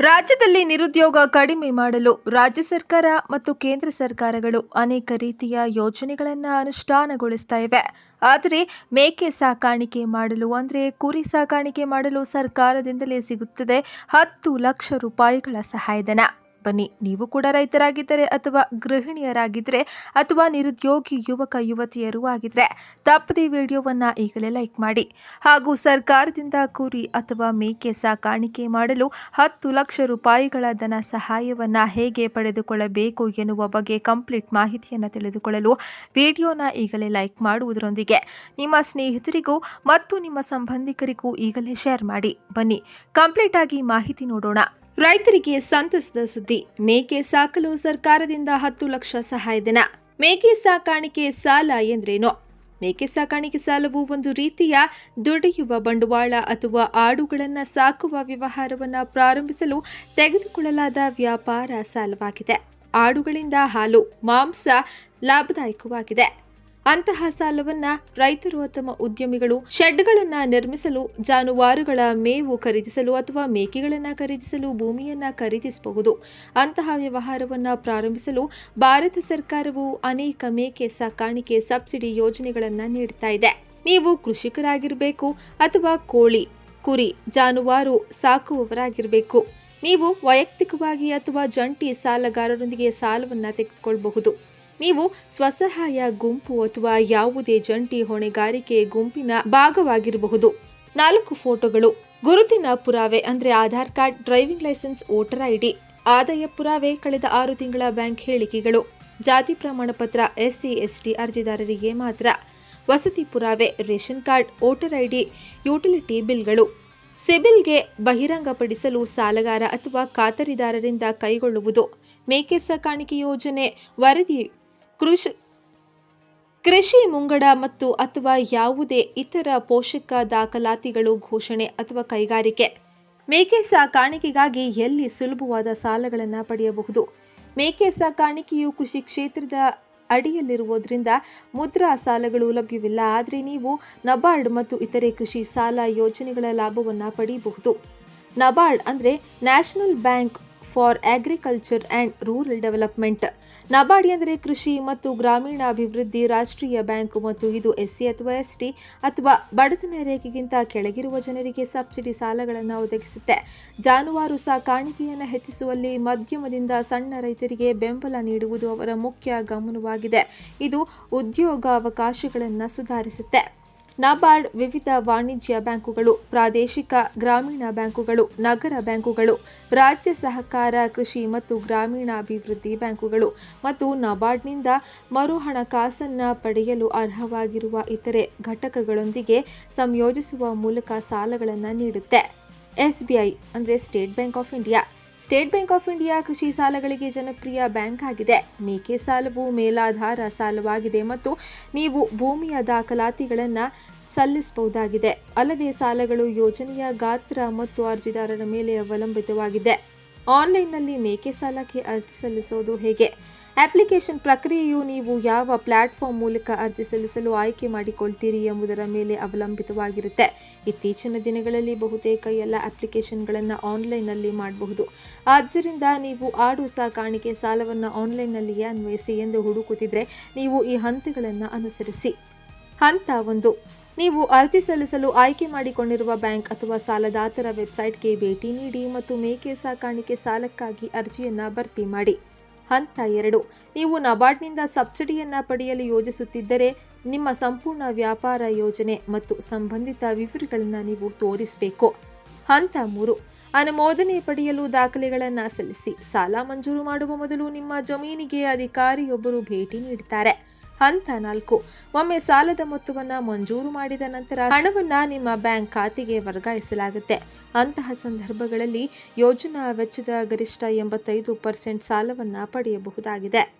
ರಾಜ್ಯದಲ್ಲಿ ನಿರುದ್ಯೋಗ ಕಡಿಮೆ ಮಾಡಲು ರಾಜ್ಯ ಸರ್ಕಾರ ಮತ್ತು ಕೇಂದ್ರ ಸರ್ಕಾರಗಳು ಅನೇಕ ರೀತಿಯ ಯೋಜನೆಗಳನ್ನು ಅನುಷ್ಠಾನಗೊಳಿಸ್ತಾ ಇವೆ. ಆದರೆ ಮೇಕೆ ಸಾಕಾಣಿಕೆ ಮಾಡಲು ಅಂದರೆ ಕುರಿ ಸಾಕಾಣಿಕೆ ಮಾಡಲು ಸರ್ಕಾರದಿಂದಲೇ ಸಿಗುತ್ತದೆ ಹತ್ತು ಲಕ್ಷ ರೂಪಾಯಿಗಳ ಸಹಾಯಧನ. ಬನ್ನಿ, ನೀವು ಕೂಡ ರೈತರಾಗಿದ್ದರೆ ಅಥವಾ ಗೃಹಿಣಿಯರಾಗಿದ್ದರೆ ಅಥವಾ ನಿರುದ್ಯೋಗಿ ಯುವಕ, ಯುವತಿಯರು ಆಗಿದ್ದರೆ ತಪ್ಪದೇ ವಿಡಿಯೋವನ್ನು ಈಗಲೇ ಲೈಕ್ ಮಾಡಿ. ಹಾಗೂ ಸರ್ಕಾರದಿಂದ ಕುರಿ ಅಥವಾ ಮೇಕೆ ಸಾಕಾಣಿಕೆ ಮಾಡಲು ಹತ್ತು ಲಕ್ಷ ರೂಪಾಯಿಗಳ ಧನ ಸಹಾಯವನ್ನು ಹೇಗೆ ಪಡೆದುಕೊಳ್ಳಬೇಕು ಎನ್ನುವ ಬಗ್ಗೆ ಕಂಪ್ಲೀಟ್ ಮಾಹಿತಿಯನ್ನು ತಿಳಿದುಕೊಳ್ಳಲು ವಿಡಿಯೋನ ಈಗಲೇ ಲೈಕ್ ಮಾಡುವುದರೊಂದಿಗೆ ನಿಮ್ಮ ಸ್ನೇಹಿತರಿಗೂ ಮತ್ತು ನಿಮ್ಮ ಸಂಬಂಧಿಕರಿಗೂ ಈಗಲೇ ಶೇರ್ ಮಾಡಿ. ಬನ್ನಿ ಕಂಪ್ಲೀಟ್ ಆಗಿ ಮಾಹಿತಿ ನೋಡೋಣ. ರೈತರಿಗೆ ಸಂತಸದ ಸುದ್ದಿ. ಮೇಕೆ ಸಾಕಲು ಸರ್ಕಾರದಿಂದ ಹತ್ತು ಲಕ್ಷ ಸಹಾಯಧನ ಮೇಕೆ ಸಾಕಾಣಿಕೆ ಸಾಲ ಎಂದ್ರೇನು? ಮೇಕೆ ಸಾಕಾಣಿಕೆ ಸಾಲವು ಒಂದು ರೀತಿಯ ದುಡಿಯುವ ಬಂಡವಾಳ ಅಥವಾ ಆಡುಗಳನ್ನು ಸಾಕುವ ವ್ಯವಹಾರವನ್ನು ಪ್ರಾರಂಭಿಸಲು ತೆಗೆದುಕೊಳ್ಳಲಾದ ವ್ಯಾಪಾರ ಸಾಲವಾಗಿದೆ. ಆಡುಗಳಿಂದ ಹಾಲು, ಮಾಂಸ ಲಾಭದಾಯಕವಾಗಿದೆ. ಅಂತಹ ಸಾಲವನ್ನ ರೈತರು ತಮ್ಮ ಉದ್ಯಮಿಗಳು ಶೆಡ್ಗಳನ್ನ ನಿರ್ಮಿಸಲು ಜಾನುವಾರುಗಳ ಮೇವು ಖರೀದಿಸಲು ಅಥವಾ ಮೇಕೆಗಳನ್ನ ಖರೀದಿಸಲು ಭೂಮಿಯನ್ನ ಖರೀದಿಸಬಹುದು. ಅಂತಹ ವ್ಯವಹಾರವನ್ನ ಪ್ರಾರಂಭಿಸಲು ಭಾರತ ಸರ್ಕಾರವು ಅನೇಕ ಮೇಕೆ ಸಾಕಾಣಿಕೆ ಸಬ್ಸಿಡಿ ಯೋಜನೆಗಳನ್ನ ನೀಡ್ತಾ ಇದೆ. ನೀವು ಕೃಷಿಕರಾಗಿರಬೇಕು ಅಥವಾ ಕೋಳಿ, ಕುರಿ, ಜಾನುವಾರು ಸಾಕುವವರಾಗಿರಬೇಕು. ನೀವು ವೈಯಕ್ತಿಕವಾಗಿ ಅಥವಾ ಜಂಟಿ ಸಾಲಗಾರರೊಂದಿಗೆ ಸಾಲವನ್ನು ತೆಗೆದುಕೊಳ್ಳಬಹುದು ನೀವು ಸ್ವಸಹಾಯ ಗುಂಪು ಅಥವಾ ಯಾವುದೇ ಜಂಟಿ ಹೊಣೆಗಾರಿಕೆ ಗುಂಪಿನ ಭಾಗವಾಗಿರಬಹುದು. ನಾಲ್ಕು ಫೋಟೋಗಳು. ಗುರುತಿನ ಪುರಾವೆ ಅಂದ್ರೆ Aadhaar card, driving licence, voter ID, ಆದಾಯ ಪುರಾವೆ ಕಳೆದ ಆರು ತಿಂಗಳ ಬ್ಯಾಂಕ್ ಹೇಳಿಕೆಗಳು. ಜಾತಿ ಪ್ರಮಾಣ ಪತ್ರ, ಎಸ್ಸಿ, ಎಸ್ಟಿ ಅರ್ಜಿದಾರರಿಗೆ ಮಾತ್ರ. ವಸತಿ ಪುರಾವೆ, ration card, voter ID, utility ಬಿಲ್ಗಳು. ಸಿಬಿಲ್ಗೆ ಬಹಿರಂಗಪಡಿಸಲು ಸಾಲಗಾರ ಅಥವಾ ಖಾತರಿದಾರರಿಂದ ಕೈಗೊಳ್ಳುವುದು ಮೇಕೆ ಸಾಕಾಣಿಕೆ ಯೋಜನೆ. ವರದಿ ಕೃಷಿ ಕೃಷಿ ಮುಂಗಡ ಮತ್ತು ಅಥವಾ ಯಾವುದೇ ಇತರ ಪೋಷಕ ದಾಖಲಾತಿಗಳು ಘೋಷಣೆ ಅಥವಾ ಕೈಗಾರಿಕೆ. ಮೇಕೆ ಸಾಕಾಣಿಕೆಗಾಗಿ ಎಲ್ಲಿ ಸುಲಭವಾದ ಸಾಲಗಳನ್ನು ಪಡೆಯಬಹುದು? ಮೇಕೆ ಸಾಕಾಣಿಕೆಯು ಕೃಷಿ ಕ್ಷೇತ್ರದ ಅಡಿಯಲ್ಲಿರುವುದರಿಂದ ಮುದ್ರಾ ಸಾಲಗಳು ಲಭ್ಯವಿಲ್ಲ. ಆದರೆ ನೀವು ನಬಾರ್ಡ್ ಮತ್ತು ಇತರೆ ಕೃಷಿ ಸಾಲ ಯೋಜನೆಗಳ ಲಾಭವನ್ನು ಪಡೆಯಬಹುದು ನಬಾರ್ಡ್ ಅಂದರೆ National Bank for Agriculture and Rural Development. NABARD ಎಂದರೆ ಕೃಷಿ ಮತ್ತು ಗ್ರಾಮೀಣಾಭಿವೃದ್ಧಿ ರಾಷ್ಟ್ರೀಯ ಬ್ಯಾಂಕ್ ಮತ್ತು ಇದು ಎಸ್ಸಿ ಅಥವಾ ಎಸ್ಟಿ ಅಥವಾ ಬಡತನ ರೇಖೆಗಿಂತ ಕೆಳಗಿರುವ ಜನರಿಗೆ ಸಬ್ಸಿಡಿ ಸಾಲಗಳನ್ನು ಒದಗಿಸುತ್ತೆ. ಜಾನುವಾರು ಸಾಕಾಣಿಕೆಯನ್ನು ಹೆಚ್ಚಿಸುವಲ್ಲಿ ಮಧ್ಯಮದಿಂದ ಸಣ್ಣ ರೈತರಿಗೆ ಬೆಂಬಲ ನೀಡುವುದು ಅವರ ಮುಖ್ಯ ಗಮನವಾಗಿದೆ. ಇದು ಉದ್ಯೋಗಾವಕಾಶಗಳನ್ನು ಸುಧಾರಿಸುತ್ತೆ. ನಬಾರ್ಡ್ ವಿವಿಧ ವಾಣಿಜ್ಯ ಬ್ಯಾಂಕುಗಳು, ಪ್ರಾದೇಶಿಕ ಗ್ರಾಮೀಣ ಬ್ಯಾಂಕುಗಳು, ನಗರ ಬ್ಯಾಂಕುಗಳು, ರಾಜ್ಯ ಸಹಕಾರ ಕೃಷಿ ಮತ್ತು ಗ್ರಾಮೀಣಾಭಿವೃದ್ಧಿ ಬ್ಯಾಂಕುಗಳು ಮತ್ತು ನಬಾರ್ಡ್ನಿಂದ ಮರು ಹಣಕಾಸನ್ನು ಪಡೆಯಲು ಅರ್ಹವಾಗಿರುವ ಇತರೆ ಘಟಕಗಳೊಂದಿಗೆ ಸಂಯೋಜಿಸುವ ಮೂಲಕ ಸಾಲಗಳನ್ನು ನೀಡುತ್ತೆ. ಎಸ್ ಬಿ ಐ ಅಂದರೆ State Bank of India. State Bank of India ಕೃಷಿ ಸಾಲಗಳಿಗೆ ಜನಪ್ರಿಯ ಬ್ಯಾಂಕ್ ಆಗಿದೆ. ಮೇಕೆ ಸಾಲವು ಮೇಲಾಧಾರ ಸಾಲವಾಗಿದೆ ಮತ್ತು ನೀವು ಭೂಮಿಯ ದಾಖಲಾತಿಗಳನ್ನು ಸಲ್ಲಿಸಬಹುದಾಗಿದೆ. ಅಲ್ಲದೆ ಸಾಲಗಳು ಯೋಜನೆಯ ಗಾತ್ರ ಮತ್ತು ಅರ್ಜಿದಾರರ ಮೇಲೆ ಅವಲಂಬಿತವಾಗಿದೆ. ಆನ್ಲೈನ್ನಲ್ಲಿ ಮೇಕೆ ಸಾಲಕ್ಕೆ ಅರ್ಜಿ ಸಲ್ಲಿಸೋದು ಹೇಗೆ? ಅಪ್ಲಿಕೇಶನ್ ಪ್ರಕ್ರಿಯೆಯು ನೀವು ಯಾವ ಪ್ಲಾಟ್ಫಾರ್ಮ್ ಮೂಲಕ ಅರ್ಜಿ ಸಲ್ಲಿಸಲು ಆಯ್ಕೆ ಮಾಡಿಕೊಳ್ತೀರಿ ಎಂಬುದರ ಮೇಲೆ ಅವಲಂಬಿತವಾಗಿರುತ್ತೆ. ಇತ್ತೀಚಿನ ದಿನಗಳಲ್ಲಿ ಬಹುತೇಕ ಎಲ್ಲ ಅಪ್ಲಿಕೇಶನ್ಗಳನ್ನು ಆನ್ಲೈನ್ನಲ್ಲಿ ಮಾಡಬಹುದು. ಆದ್ದರಿಂದ ನೀವು ಆಡು ಸಾಕಾಣಿಕೆ ಸಾಲವನ್ನು ಆನ್ಲೈನ್ನಲ್ಲಿಯೇ ಅನ್ವಯಿಸಿ ಎಂದು ಹುಡುಕುತ್ತಿದ್ದರೆ ನೀವು ಈ ಹಂತಗಳನ್ನು ಅನುಸರಿಸಿ. ಹಂತ ಒಂದು. ನೀವು ಅರ್ಜಿ ಸಲ್ಲಿಸಲು ಆಯ್ಕೆ ಮಾಡಿಕೊಂಡಿರುವ ಬ್ಯಾಂಕ್ ಅಥವಾ ಸಾಲದಾತರ ವೆಬ್ಸೈಟ್ಗೆ ಭೇಟಿ ನೀಡಿ ಮತ್ತು ಮೇಕೆ ಸಾಕಾಣಿಕೆ ಸಾಲಕ್ಕಾಗಿ ಅರ್ಜಿಯನ್ನು ಭರ್ತಿ ಮಾಡಿ. ಹಂತ ಎರಡು, ನೀವು ನಬಾರ್ಡ್ನಿಂದ ಸಬ್ಸಿಡಿಯನ್ನು ಪಡೆಯಲು ಯೋಜಿಸುತ್ತಿದ್ದರೆ ನಿಮ್ಮ ಸಂಪೂರ್ಣ ವ್ಯಾಪಾರ ಯೋಜನೆ ಮತ್ತು ಸಂಬಂಧಿತ ವಿವರಗಳನ್ನು ನೀವು ತೋರಿಸಬೇಕು. ಹಂತ ಮೂರು, ಅನುಮೋದನೆ ಪಡೆಯಲು ದಾಖಲೆಗಳನ್ನು ಸಲ್ಲಿಸಿ ಸಾಲ ಮಂಜೂರು ಮಾಡುವ ಮೊದಲು ನಿಮ್ಮ ಜಮೀನಿಗೆ ಅಧಿಕಾರಿಯೊಬ್ಬರು ಭೇಟಿ ನೀಡುತ್ತಾರೆ ಹಂತ ನಾಲ್ಕು. ಒಮ್ಮೆ ಸಾಲದ ಮೊತ್ತವನ್ನು ಮಂಜೂರು ಮಾಡಿದ ನಂತರ ಹಣವನ್ನು ನಿಮ್ಮ ಬ್ಯಾಂಕ್ ಖಾತೆಗೆ ವರ್ಗಾಯಿಸಲಾಗುತ್ತೆ. ಅಂತಹ ಸಂದರ್ಭಗಳಲ್ಲಿ ಯೋಜನಾ ವೆಚ್ಚದ ಗರಿಷ್ಠ ಎಂಬತ್ತೈದು ಪರ್ಸೆಂಟ್ ಸಾಲವನ್ನು ಪಡೆಯಬಹುದಾಗಿದೆ.